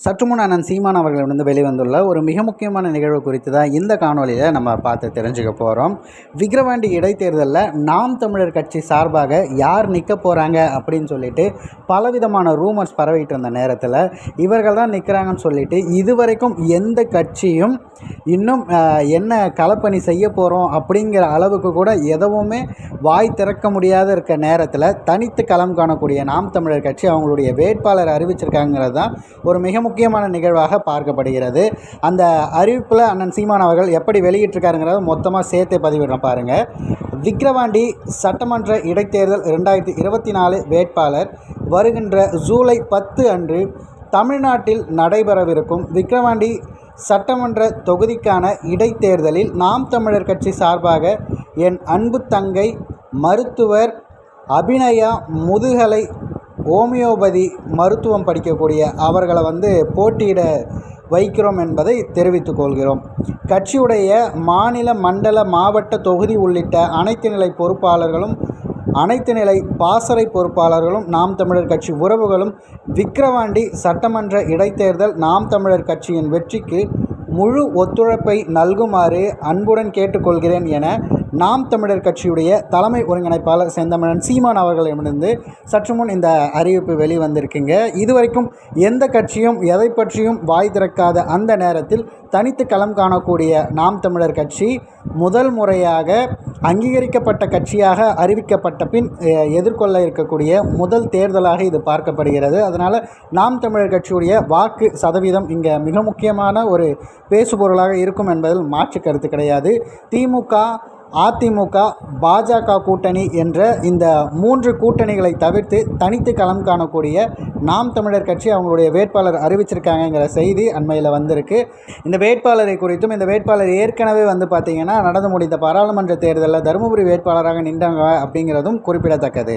சற்று முன் அண்ணன் சீமான் அவர்களிடமிருந்து வெளிவந்துள்ள ஒரு மிக முக்கியமான நிகழ்வு குறித்து தான் இந்த காணொலியில் நம்ம பார்த்து தெரிஞ்சுக்க போகிறோம் விக்ரவாண்டி இடைத்தேர்தலில் நாம் தமிழர் கட்சி சார்பாக யார் நிற்க போகிறாங்க அப்படின்னு சொல்லிட்டு பலவிதமான ரூமர்ஸ் பரவிட்டு இருந்த நேரத்தில் இவர்கள் தான் நிற்கிறாங்கன்னு சொல்லிட்டு இதுவரைக்கும் எந்த கட்சியும் இன்னும் என்ன களப்பணி செய்ய போகிறோம் அப்படிங்கிற அளவுக்கு கூட எதுவுமே வாய் திறக்க முடியாத இருக்க நேரத்தில் தனித்து களம் காணக்கூடிய நாம் தமிழர் கட்சி அவங்களுடைய வேட்பாளர் அறிவிச்சிருக்காங்கிறது தான் ஒரு மிக முக்கியமான நிகழ்வாக பார்க்கப்படுகிறது. அந்த அறிவிப்பில் அண்ணன் சீமான் அவர்கள் எப்படி வெளியிட்டிருக்காருங்கிறத மொத்தமாக சேர்த்து பதிவிடுறோம் பாருங்கள் விக்கிரவாண்டி சட்டமன்ற இடைத்தேர்தல் ரெண்டாயிரத்தி இருபத்தி நாலு வேட்பாளர் வருகின்ற ஜூலை பத்து அன்று தமிழ்நாட்டில் நடைபெறவிருக்கும் விக்கிரவாண்டி சட்டமன்ற தொகுதிக்கான இடைத்தேர்தலில் நாம் தமிழர் கட்சி சார்பாக என் அன்பு தங்கை மருத்துவர் அபிநயா முதுகலை ஹோமியோபதி மருத்துவம் படிக்கக்கூடிய அவர்களை வந்து போட்டியிட வைக்கிறோம் என்பதை தெரிவித்துக் கொள்கிறோம். கட்சியுடைய மாநில மண்டல மாவட்ட தொகுதி உள்ளிட்ட அனைத்து நிலை பொறுப்பாளர்களும் அனைத்து நிலை பாசறை பொறுப்பாளர்களும் நாம் தமிழர் கட்சி உறவுகளும் விக்கிரவாண்டி சட்டமன்ற இடைத்தேர்தல் நாம் தமிழர் கட்சியின் வெற்றிக்கு முழு ஒத்துழைப்பை நல்குமாறு அன்புடன் கேட்டுக்கொள்கிறேன் என நாம் தமிழர் கட்சியுடைய தலைமை ஒருங்கிணைப்பாளர் செந்தமிழன் சீமான் அவர்களிடமிருந்து சற்று முன் இந்த அறிவிப்பு வெளிவந்திருக்குங்க. இதுவரைக்கும் எந்த கட்சியும் எதை பற்றியும் வாய் திறக்காத அந்த நேரத்தில் தனித்து களம் காணக்கூடிய நாம் தமிழர் கட்சி முதல் முறையாக அங்கீகரிக்கப்பட்ட கட்சியாக அறிவிக்கப்பட்ட பின் எதிர்கொள்ள இருக்கக்கூடிய முதல் தேர்தலாக இது பார்க்கப்படுகிறது. அதனால் நாம் தமிழர் கட்சியுடைய வாக்கு சதவீதம் இங்கே மிக முக்கியமான ஒரு பேசுபொருளாக இருக்கும் என்பதில் மாற்று கருத்து கிடையாது. திமுக அதிமுக பாஜக கூட்டணி என்ற இந்த மூன்று கூட்டணிகளை தவிர்த்து தனித்து களம் காணக்கூடிய நாம் தமிழர் கட்சி அவங்களுடைய வேட்பாளர் அறிவிச்சிருக்காங்கங்கிற செய்தி அண்மையில் வந்திருக்கு. இந்த வேட்பாளரை குறித்தும் இந்த வேட்பாளர் ஏற்கனவே வந்து பார்த்திங்கன்னா நடந்து முடிந்த பாராளுமன்ற தேர்தலில் தருமபுரி வேட்பாளராக நின்றாங்க அப்படிங்கிறதும் குறிப்பிடத்தக்கது.